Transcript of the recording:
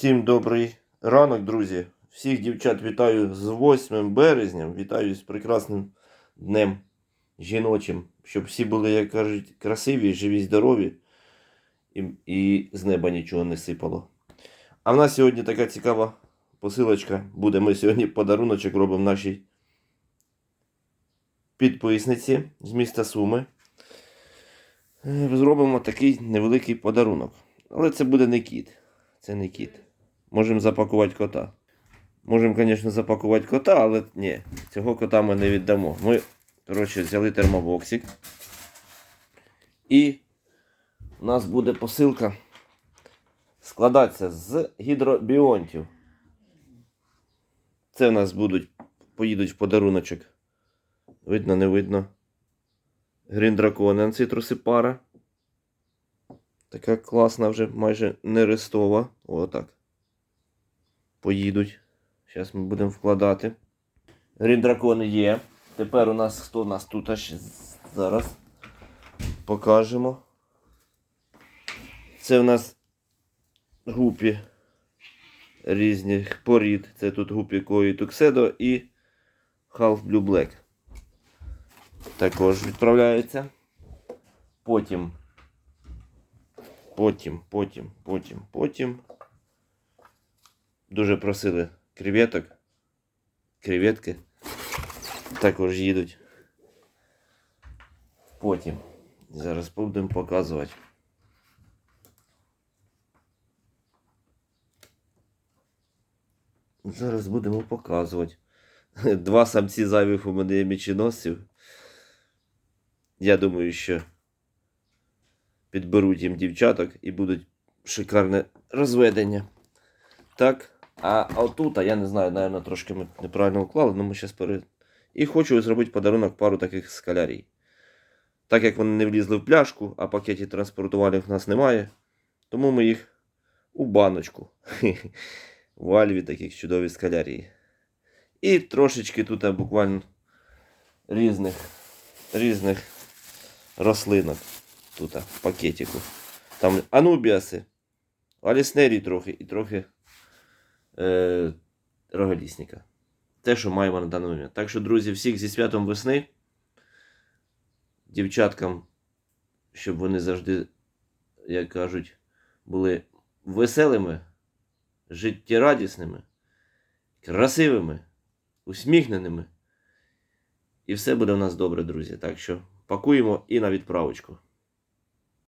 Всім добрий ранок, друзі. Всіх дівчат вітаю з 8 березня. Вітаю з прекрасним днем жіночим. Щоб всі були, як кажуть, красиві, живі, здорові і, і з неба нічого не сипало. А в нас сьогодні така цікава посилочка буде. Ми сьогодні подаруночок робимо нашій підписниці з міста Суми. Зробимо такий невеликий подарунок. Але це буде не кіт. Це не кіт. Можемо запакувати кота. Можемо, звісно, запакувати кота, але ні, цього кота ми не віддамо. Ми, коротше, взяли термобоксик. І у нас буде посилка складатися з гідробіонтів. Це у нас будуть, поїдуть в подаруночок. Видно, не видно. Гріндраконен цитруси пара. Така класна вже майже не рестова. Отак. Поїдуть. Зараз ми будемо вкладати. Гріндракони є. Тепер у нас хто у нас тут аж зараз покажемо. Це у нас гупі різних порід. Це тут гупі Кої Тукседо і Half Blue Black. Також відправляється. Потім Потім, потім, потім, потім. Дуже просили креветок. Креветки також їдуть. Потім. Зараз будемо показувати. Зараз будемо показувати. Два самці зайвих у мене є міченосців. Я думаю, що підберуть їм дівчаток і будуть шикарне розведення. Так. А отут, а я не знаю, напевно, трошки ми неправильно уклали, але ми зараз перед. І хочу зробити подарунок пару таких скалярій. Так як вони не влізли в пляшку, а пакетів транспортувальних в нас немає, тому ми їх у баночку. В альві таких чудові скалярії. І трошечки тут буквально різних, різних рослинок тут в пакетику. Там анубіаси, аліснері трохи і трохи е, роголісника. Те, що маємо на даний момент. Так що, друзі, всіх зі святом весни. Дівчаткам, щоб вони завжди, як кажуть, були веселими, життєрадісними, красивими, усміхненими. І все буде у нас добре, друзі. Так що пакуємо і на відправочку.